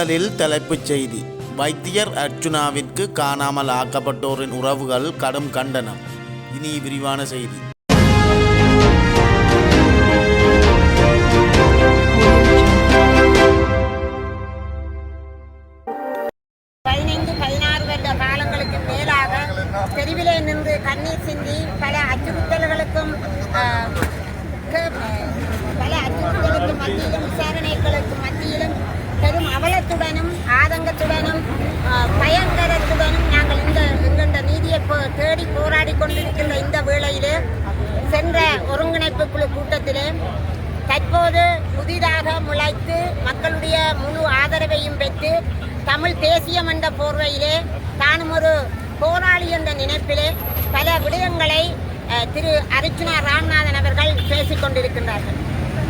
முதலில் தலைப்புச் செய்தி. வைத்தியர் அர்ச்சுனாவிற்கு காணாமல் ஆக்கப்பட்டோரின் உறவுகள் கடும் கண்டனம். இனி விரிவான செய்தி. பதினைந்து பதினாறு வருட காலங்களுக்கு மேலாக தெருவிலே நின்று கண்ணீர் சிந்தி பல அச்சுறுத்தல்களுக்கும் பல மத்தியிலும் விசாரணைகளுக்கு மத்தியிலும் அவலத்துடனும் ஆதங்கத்துடனும் பயங்கரத்துடனும் நாங்கள் இந்த எங்கென்ற நீதியை போ- தேடி போராடி கொண்டிருக்கின்ற இந்த வேளையிலே சென்ற ஒருங்கிணைப்பு குழு கூட்டத்திலே தற்போது புதிதாக முளைத்து மக்களுடைய முழு ஆதரவையும் பெற்று தமிழ் தேசியம் என்ற போர்வையிலே தானும் ஒரு போராளி என்ற நினைப்பிலே பல விடயங்களை திரு அர்ச்சுனா ராம்நாதன் அவர்கள் பேசிக் கொண்டிருக்கின்றார்கள்.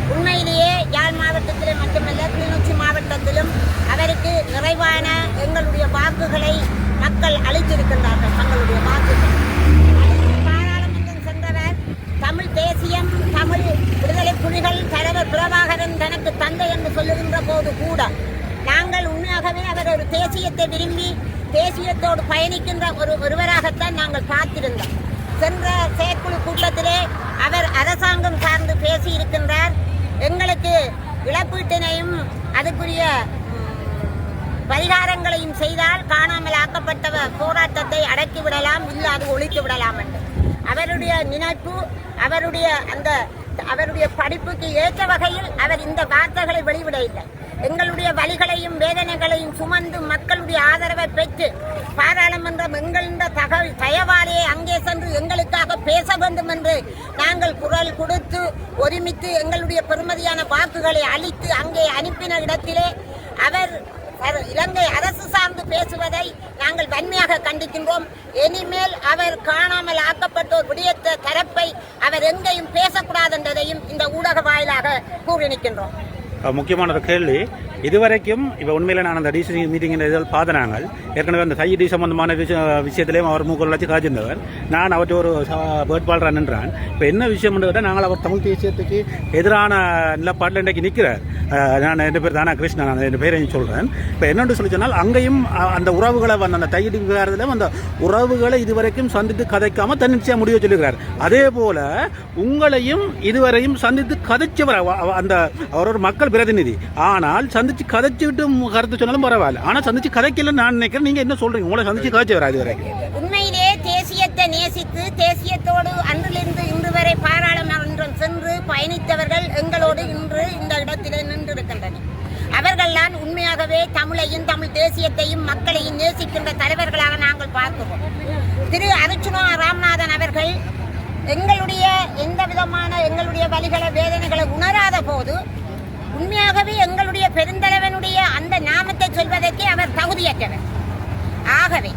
உண்மையிலேயே யாழ் மாவட்டத்திலும் மட்டுமல்ல கிளிநொச்சி மாவட்டத்திலும் அவருக்கு நிறைவான எங்களுடைய வாக்குகளை மக்கள் அளித்திருக்கின்றார்கள் தங்களுடைய வாக்குகள். பாராளுமன்றம் சென்றவர் தமிழ் தேசியம் தமிழ் விடுதலை புலிகள் தலைவர் பிரபாகரன் தனக்கு தந்தை என்று சொல்லுகின்ற போது கூட நாங்கள் உண்மையாகவே அவர் ஒரு தேசியத்தை விரும்பி தேசியத்தோடு பயணிக்கின்ற ஒரு ஒருவராகத்தான் நாங்கள் பார்த்திருந்தோம். சென்ற செயற்குழு கூட்டத்திலே அவர் அரசாங்கம் சார்ந்து பேசியிருக்கின்றார். எங்களுக்கு இழப்பீட்டினையும் அதுக்குரிய பரிகாரங்களையும் செய்தால் காணாமல் ஆக்கப்பட்ட போராட்டத்தை அடக்கி விடலாம் இல்லை அது ஒழித்து விடலாம் என்று. அவருடைய நினைப்பு அவருடைய அந்த அவருடைய படிப்புக்கு ஏற்ற வகையில் அவர் இந்த வார்த்தைகளை வெளிவிட இல்லை. எங்களுடைய வழிகளையும் வேதனைகளையும் சுமந்து மக்களுடைய ஆதரவை பெற்று பாராளுமன்றம் எங்களின் தகவல் தயவாலேயே அங்கே சென்று எங்களுக்காக பேச வேண்டும் என்று நாங்கள் குரல் கொடுத்து ஒருமித்து எங்களுடைய பெருமதியான வாக்குகளை அளித்து அங்கே அனுப்பின இடத்திலே அவர் இலங்கை அரசு சார்ந்து பேசுவதை நாங்கள் வன்மையாக கண்டிக்கின்றோம். இனிமேல் அவர் காணாமல் ஆக்கப்பட்டோர் விடயத்த தர அவர் எங்கேயும் பேசக்கூடாது என்றதையும் இந்த ஊடக வாயிலாக கூறி நிற்கின்றோம். முக்கியமான ஒரு கேள்வி. இதுவரைக்கும் இப்போ உண்மையில் நான் அந்த டிசி மீட்டிங்கில் இதில் பார்த்த நாங்கள் ஏற்கனவே அந்த தையடி சம்பந்தமான விஷய விஷயத்திலையும் அவர் மூக்கல் வச்சு காய்ச்சிருந்தவர் நான் அவற்றை ஒரு ச- வேட்பாளராக நின்றான் இப்போ என்ன விஷயம் கேட்டால் நாங்கள் அவர் தமிழ் தேசியத்துக்கு எதிரான நிலப்பாட்டில் இன்றைக்கு நிற்கிறார். நான் ரெண்டு பேர் தானா கிருஷ்ணன் நான் ரெண்டு பேரையும் சொல்கிறேன் இப்போ என்னென்று சொல்லி சொன்னால் அங்கேயும் அந்த உறவுகளை வந்து அந்த தையடி விவகாரத்திலும் அந்த உறவுகளை இதுவரைக்கும் சந்தித்து கதைக்காமல் தன்னிச்சையாக முடிவு சொல்லுகிறார் அதே போல் உங்களையும் இதுவரையும் சந்தித்து கதைச்சவர் அந்த அவர் ஒரு மக்கள் பிரதிநிதி. ஆனால் சந்தி சந்திச்சு கதைச்சுட்டு கருத்து சொன்னாலும் பரவாயில்ல. ஆனால் சந்திச்சு கதைக்கல நான் நினைக்கிறேன். நீங்க என்ன சொல்றீங்க? உங்களை சந்திச்சு கதைச்சவரா இது வரைக்கும் உண்மையிலே தேசியத்தை நேசித்து தேசியத்தோடு அன்றிலிருந்து இன்று வரை பாராளுமன்றம் சென்று பயணித்தவர்கள் எங்களோடு இன்று இந்த இடத்திலே நின்றிருக்கின்றனர். அவர்கள்தான் உண்மையாகவே தமிழையும் தமிழ் தேசியத்தையும் மக்களையும் நேசிக்கின்ற தலைவர்களாக நாங்கள் பார்க்கிறோம். திரு அர்ச்சுனா ராமநாதன் அவர்கள் எங்களுடைய எந்த விதமான எங்களுடைய வழிகளை வேதனைகளை உணராத போது உண்மையாகவே எங்களுடைய பெருந்தலைவனுடைய அந்த நாமத்தை சொல்வதற்கே அவர் தகுதியற்றவர். ஆகவே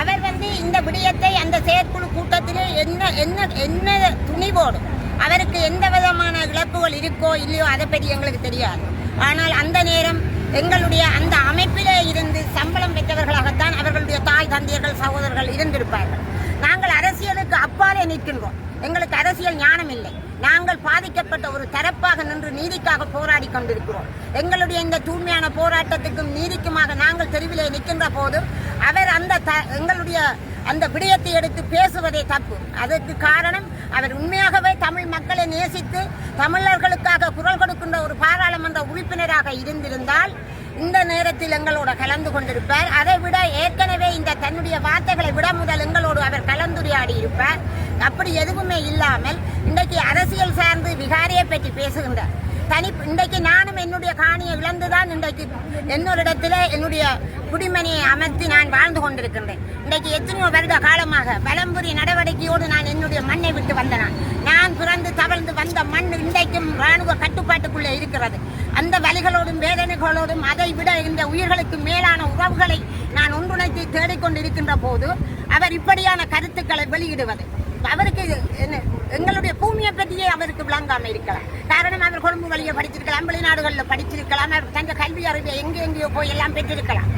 அவர் வந்து இந்த விடயத்தை அந்த செயற்குழு கூட்டத்திலே என்ன என்ன என்ன துணிவோடு அவருக்கு எந்த விதமான இழப்புகள் இருக்கோ இல்லையோ அதை பற்றி எங்களுக்கு தெரியாது. ஆனால் அந்த நேரம் எங்களுடைய அந்த அமைப்பிலே இருந்து சம்பளம் பெற்றவர்களாகத்தான் அவர்களுடைய தாய் தந்தையர்கள் சகோதரர்கள் இருந்திருப்பார்கள். நாங்கள் அரசியலுக்கு அப்பாலே நிற்கின்றோம். எங்களுக்கு அரசியல் ஞானம் இல்லை. நாங்கள் பாதிக்கப்பட்ட ஒரு தரப்பாக நின்று நீதிக்காக போராடி கொண்டிருக்கிறோம். எங்களுடைய இந்த தூய்மையான போராட்டத்துக்கும் நீதிக்குமாக நாங்கள் தெருவிலே நிற்கின்ற போது அவர் அந்த த- எங்களுடைய அந்த விடயத்தை எடுத்து பேசுவதே தப்பு. அதற்கு காரணம் அவர் உண்மையாகவே தமிழ் மக்களை நேசித்து தமிழர்களுக்காக குரல் கொடுக்கின்ற ஒரு பாராளுமன்ற உறுப்பினராக இருந்திருந்தால் இந்த நேரத்தில் எங்களோட கலந்து கொண்டிருப்பார். அதை விட ஏற்கனவே இந்த தன்னுடைய வார்த்தைகளை விட முதல் எங்களோடு அவர் கலந்துரையாடி இருப்பார் அப்படி எதுவுமே இல்லாமல் இன்றைக்கு அரசியல் சார்ந்து விகாரியை பற்றி பேசுகின்ற தனி இன்றைக்கு நானும் என்னுடைய காணியை இழந்துதான் இன்றைக்கு இன்னொரு என்னுடைய குடிமனையை அமர்த்தி நான் வாழ்ந்து கொண்டிருக்கின்றேன். இன்றைக்கு எத்தனையோ வருட காலமாக பலம்புரி நடவடிக்கையோடு நான் என்னுடைய மண்ணை விட்டு வந்தனான் நான். பிறந்து தவழ்ந்து வந்த மண் இன்றைக்கும் ராணுவ கட்டுப்பாட்டுக்குள்ளே இருக்கிறது. அந்த வலிகளோடும் வேதனைகளோடும் அதை விட இந்த உயிர்களுக்கு மேலான உறவுகளை நான் ஒன்றுணைத்து தேடிக்கொண்டிருக்கின்ற போது அவர் இப்படியான கருத்துக்களை வெளியிடுவது. அவருக்கு என்ன எங்களுடைய பூமியை பற்றியே அவருக்கு விளங்காம இருக்கலாம். காரணம் அவர் கொழும்பு வழியை படிச்சிருக்கலாம் வெளிநாடுகளில் படிச்சிருக்கலாம் அவர் தந்த கல்வி அறிவை எங்கே எங்கேயோ போய் எல்லாம் பெற்றிருக்கலாம்.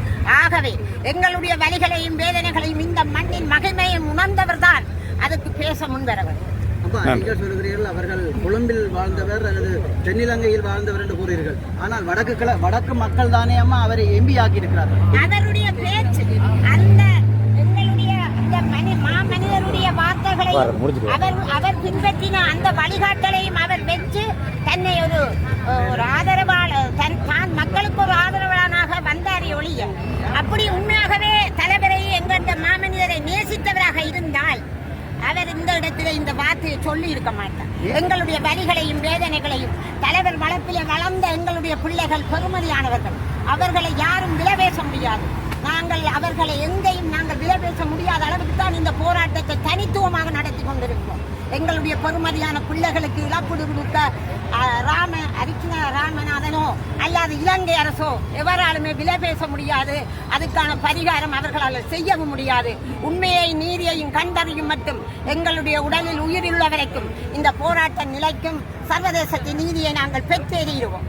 ஆகவே எங்களுடைய வலிகளையும் வேதனைகளையும் இந்த மண்ணின் மகிமையும் உணர்ந்தவர் தான் அதுக்கு பேச முன்வரவர். அப்ப நீங்கள் சொல்கிறீர்கள் அவர்கள் கொழும்பில் வாழ்ந்தவர் அல்லது தென்னிலங்கையில் வாழ்ந்தவர் என்று கூறுகிறீர்கள். ஆனால் வடக்கு வடக்கு மக்கள் தானே அம்மா அவரை எம்பி ஆக்கி இருக்கிறார்கள் அவருடைய பேச்சு அந்த எங்களுடைய அந்த மனி மாமனிதருடைய அவர் அவர் பின்பற்றின அந்த வழிகாட்டலையும் அவர் வச்சு தன்னை ஒரு ஒரு ஆதரவாளர் தன் தான் மக்களுக்கு ஒரு ஆதரவாளனாக வந்தாரே ஒழிய அப்படி உண்மையாகவே தலைவரை எங்கள்ட மாமனிதரை நேசித்தவராக இருந்தால் அவர் இந்த இடத்துல இந்த வார்த்தையை சொல்லி இருக்க மாட்டார் எங்களுடைய வலிகளையும் வேதனைகளையும் தலைவர் வளர்ப்பிலே வளர்ந்த எங்களுடைய பிள்ளைகள் பெருமதியானவர்கள். அவர்களை யாரும் விலை பேச முடியாது நாங்கள் அவர்களை எங்கேயும் நாங்கள் விலை பேச முடியாத அளவுக்கு தான் இந்த போராட்டத்தை தனித்துவமாக நடத்தி கொண்டிருக்கிறோம். எங்களுடைய பெருமதியான பிள்ளைகளுக்கு இழப்பீடு கொடுக்க ராம அரிக்கின ராமநாதனோ அல்லாது இலங்கை அரசோ எவராலுமே விலை பேச முடியாது. அதுக்கான பரிகாரம் அவர்களால் செய்யவும் முடியாது. உண்மையை நீதியையும் கண்டறியும் மட்டும் எங்களுடைய உடலில் உயிரில் வரைக்கும் இந்த போராட்டம் நிலைக்கும் சர்வதேசத்தின் நீதியை நாங்கள் பெற்றேறிடுவோம்.